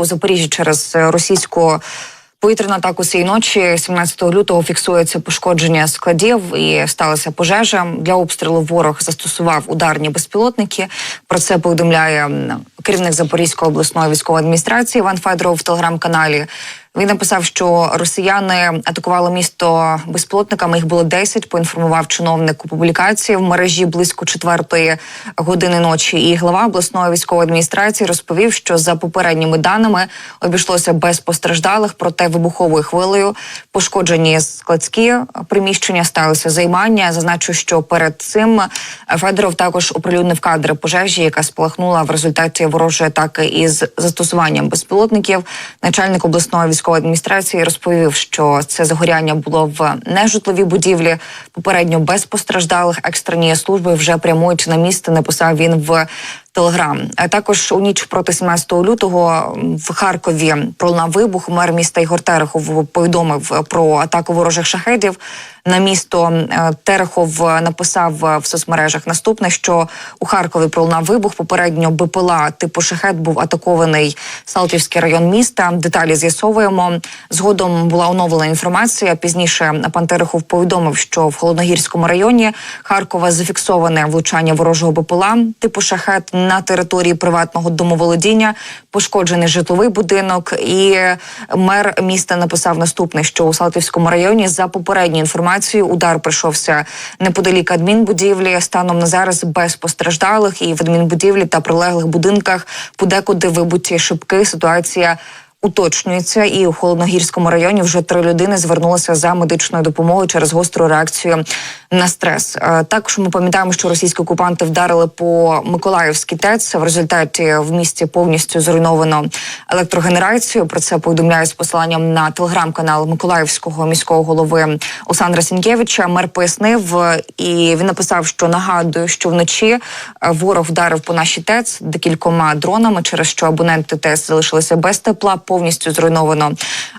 У Запоріжжі через е, російську повітряну атаку цієї ночі, 17 лютого, фіксується пошкодження складів і сталася пожежа. Для обстрілу ворог застосував ударні безпілотники. Про це повідомляє керівник Запорізької обласної військової адміністрації Іван Федоров в телеграм-каналі. Він написав, що росіяни атакували місто безпілотниками. Їх було 10, Поінформував чиновник у публікації в мережі близько четвертої години ночі. І глава обласної військової адміністрації розповів, що за попередніми даними обійшлося без постраждалих, проте вибуховою хвилею пошкоджені складські приміщення сталося займання. Зазначу, що перед цим Федоров також оприлюднив кадри пожежі, яка спалахнула в результаті ворожої атаки із застосуванням безпілотників. Начальник обласної військової адміністрації розповів, що це загоряння було в нежитловій будівлі. Попередньо без постраждалих екстрені служби вже прямують на місце. Написав він в Телеграм. А також у ніч проти 17 лютого в Харкові пролунав вибух. Мер міста Ігор Терехов повідомив про атаку ворожих шахедів. На місто Е, Терехов написав в соцмережах наступне, що у Харкові пролунав вибух. Попередньо БПЛА типу шахет був атакований Салтівський район міста. Деталі з'ясовуємо. Згодом була оновлена інформація. Пізніше пан Терехов повідомив, що в холодногірському районі Харкова зафіксоване влучання ворожого БПЛА типу шахет на території приватного домоволодіння, пошкоджений житловий будинок. І мер міста написав наступне, що у Салтівському районі за попередньою інформацією удар прийшовся неподалік адмінбудівлі. Станом на зараз без постраждалих і в адмінбудівлі та прилеглих будинках подекуди вибуті шибки. Ситуація. Уточнюється, і у холодногірському районі вже три людини звернулися за медичною допомогою через гостру реакцію на стрес. Е, Також ми пам'ятаємо, що російські окупанти вдарили по Миколаївській ТЕЦ. В результаті в місті повністю зруйновано електрогенерацію. Про це повідомляють з посиланням на телеграм-канал Миколаївського міського голови Олександра Сінкевича. Мер пояснив е, і він написав, що нагадую, що вночі е, ворог вдарив по нашій ТЕЦ декількома дронами, через що абоненти ТЕЦ залишилися без тепла. Повністю зруйновано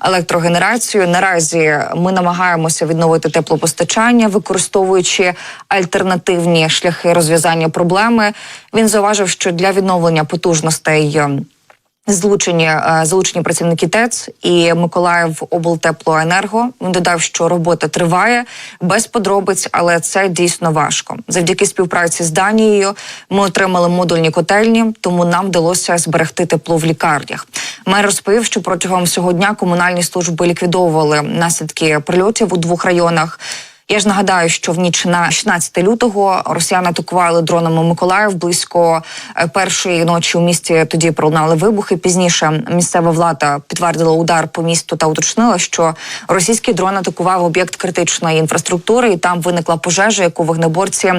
електрогенерацію. Наразі ми намагаємося відновити теплопостачання, використовуючи альтернативні шляхи розв'язання проблеми. Він зауважив, що для відновлення потужностей. е, Злучені е, залучені працівники ТЕЦ і Миколаїв облтеплоенерго. Він додав, що робота триває без подробиць, але це дійсно важко. Завдяки співпраці з Данією ми отримали модульні котельні, тому нам вдалося зберегти тепло в лікарнях. Мер розповів, що протягом всього дня комунальні служби ліквідовували наслідки прильотів у двох районах. Я ж нагадаю, що в ніч на 16 лютого росіяни атакували дронами Миколаїв близько е, першої ночі у місті. Тоді пролунали вибухи. Пізніше місцева влада підтвердила удар по місту та уточнила, що російський дрон атакував об'єкт критичної інфраструктури, і там виникла пожежа, яку вогнеборці.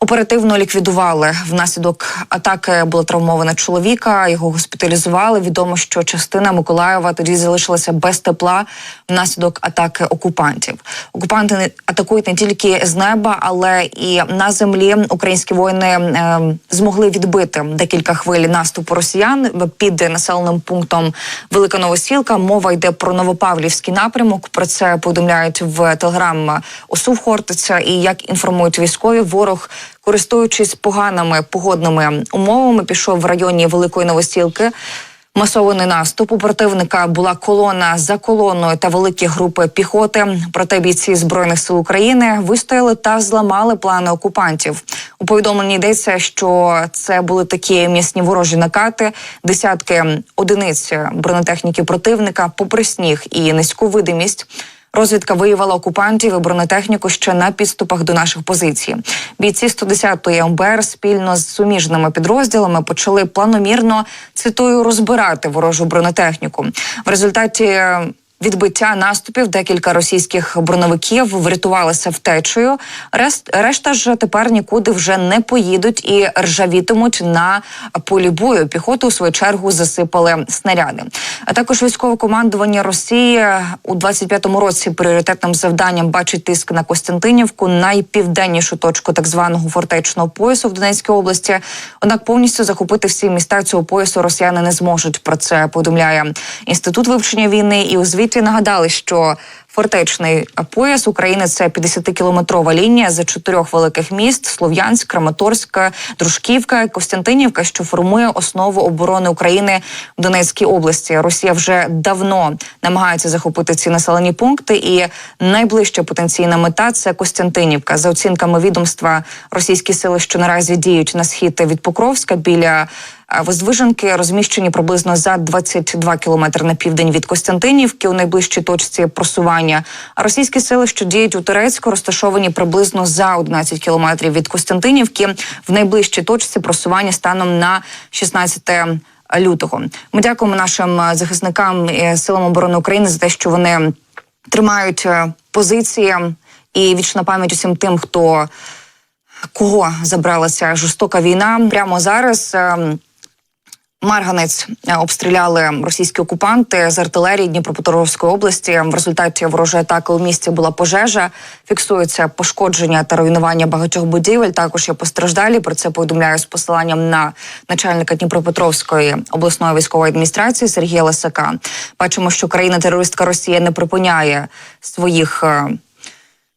Оперативно ліквідували внаслідок атаки було травмовано чоловіка. Його госпіталізували. Відомо, що частина Миколаєва тоді залишилася без тепла внаслідок атаки окупантів. Окупанти атакують не тільки з неба, але і на землі. Українські воїни е, змогли відбити декілька хвиль наступу росіян під населеним пунктом Велика Новосілка. Мова йде про Новопавлівський напрямок. Про це повідомляють в телеграм ОСУВ Хортиця. І як інформують військові, ворог користуючись поганими погодними умовами, пішов в районі Великої Новосілки. Масований наступ у противника була колона за колоною та великі групи піхоти. Проте бійці збройних сил України вистояли та зламали плани окупантів. У повідомленні йдеться, що це були такі м'ясні ворожі накати, десятки одиниць бронетехніки противника, попри сніг і низьку видимість. Розвідка виявила окупантів і бронетехніку ще на підступах до наших позицій. Бійці 110-ї МБР спільно з суміжними підрозділами почали планомірно цитую розбирати ворожу бронетехніку. В результаті е, відбиття наступів декілька російських броневиків врятувалися втечею. Рест, решта ж тепер нікуди вже не поїдуть і ржавітимуть на полі бою. Піхоту у свою чергу засипали снаряди. А також військове командування Росії у 25-му році пріоритетним завданням бачить тиск на Костянтинівку, найпівденнішу точку так званого фортечного поясу в Донецькій області. Однак повністю захопити всі міста цього поясу росіяни не зможуть. Про це повідомляє інститут вивчення війни і у звіті експерти нагадали, що фортечний пояс України це 50-кілометрова лінія з чотирьох великих міст: Слов'янськ, Краматорська, Дружківка, Костянтинівка, що формує основу оборони України в Донецькій області. Росія вже давно намагається захопити ці населені пункти, і найближча потенційна мета це Костянтинівка. За оцінками відомства, російські сили, що наразі діють на схід від Покровська біля. а, Воздвиженки розміщені приблизно за 22 кілометри на південь від Костянтинівки у найближчій точці просування. А російські сили, що діють у Турецьку, розташовані приблизно за 11 кілометрів від Костянтинівки в найближчій точці просування станом на 16 лютого. Ми дякуємо нашим е, захисникам і силам оборони України за те, що вони тримають е, позиції і вічна пам'ять усім тим, хто кого забралася жорстока війна. Прямо зараз. Марганець е, обстріляли російські окупанти з артилерії Дніпропетровської області. В результаті ворожої атаки у місті була пожежа. Фіксується пошкодження та руйнування багатьох будівель. Також є постраждалі. Про це повідомляю з посиланням на начальника Дніпропетровської обласної військової адміністрації Сергія Лисака. Бачимо, що країна-терористка Росія не припиняє своїх.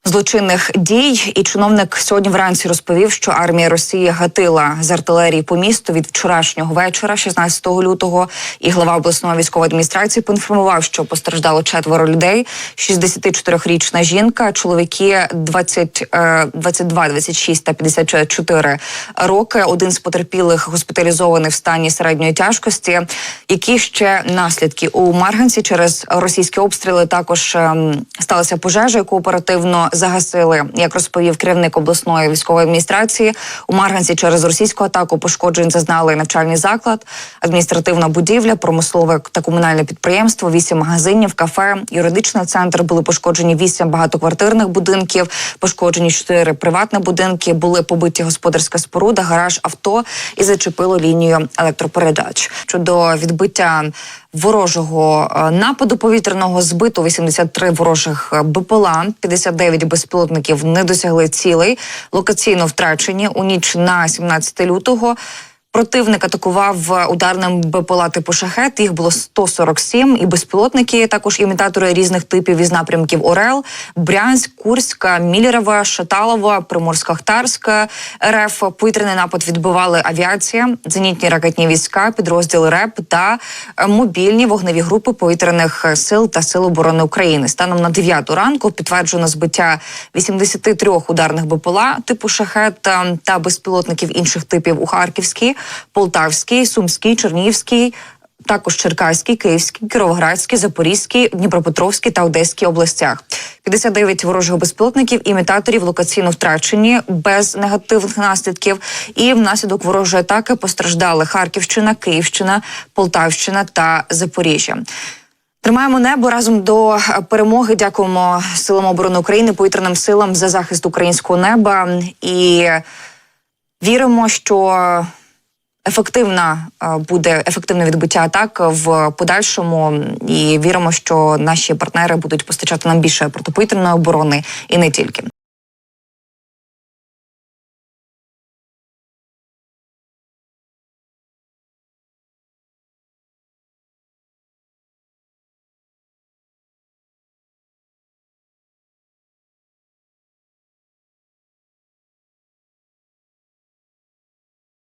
Злочинних дій і чиновник сьогодні вранці розповів, що армія Росії гатила з артилерії по місту від вчорашнього вечора, 16 лютого. І глава обласної військової адміністрації поінформував, що постраждало четверо людей: 64-річна жінка, чоловіки 20, е, 22, 26 та 54 роки. Один з потерпілих госпіталізований в стані середньої тяжкості. Які ще наслідки у Марганці через російські обстріли також ем, сталася пожежа, яку оперативно загасили. Як розповів керівник обласної військової адміністрації, у Марганці через російську атаку пошкоджень зазнали навчальний заклад, адміністративна будівля, промислове та комунальне підприємство, вісім магазинів, кафе, юридичний центр. Були пошкоджені вісім багатоквартирних будинків, пошкоджені чотири приватні будинки. Були побиті господарська споруда, гараж, авто і зачепило лінію електропередач. Щодо відбиття ворожого е, нападу повітряного збито 83 ворожих е, БПЛА, 59 безпілотників не досягли цілей. Локаційно втрачені у ніч на 17 лютого. Противник атакував е, ударним БПЛА типу шахет. Їх було 147, і безпілотники також імітатори різних типів із напрямків Орел, Брянськ, Курська, Мілєрова, Шаталова, Приморсько-Ахтарська РФ. Повітряний напад відбивали авіація, зенітні ракетні війська, підрозділи РЕП та е, мобільні вогневі групи повітряних е, сил та сил оборони України. Станом на 9 ранку підтверджено збиття 83 ударних БПЛА типу шахет та безпілотників інших типів у Харківській, Полтавській, Сумській, Чернігівській. Також Черкаській, Київській, Кіровоградській, Запорізькій, Дніпропетровській та Одеській областях. 59 ворожих безпілотників імітаторів локаційно втрачені без негативних наслідків. І внаслідок ворожої атаки постраждали Харківщина, Київщина, Полтавщина та Запоріжжя. Тримаємо небо разом до е, перемоги. Дякуємо силам оборони України, повітряним силам за захист українського неба і віримо, що ефективна е, буде ефективне відбиття атак в подальшому, і віримо, що наші партнери будуть постачати нам більше протиповітряної оборони і не тільки.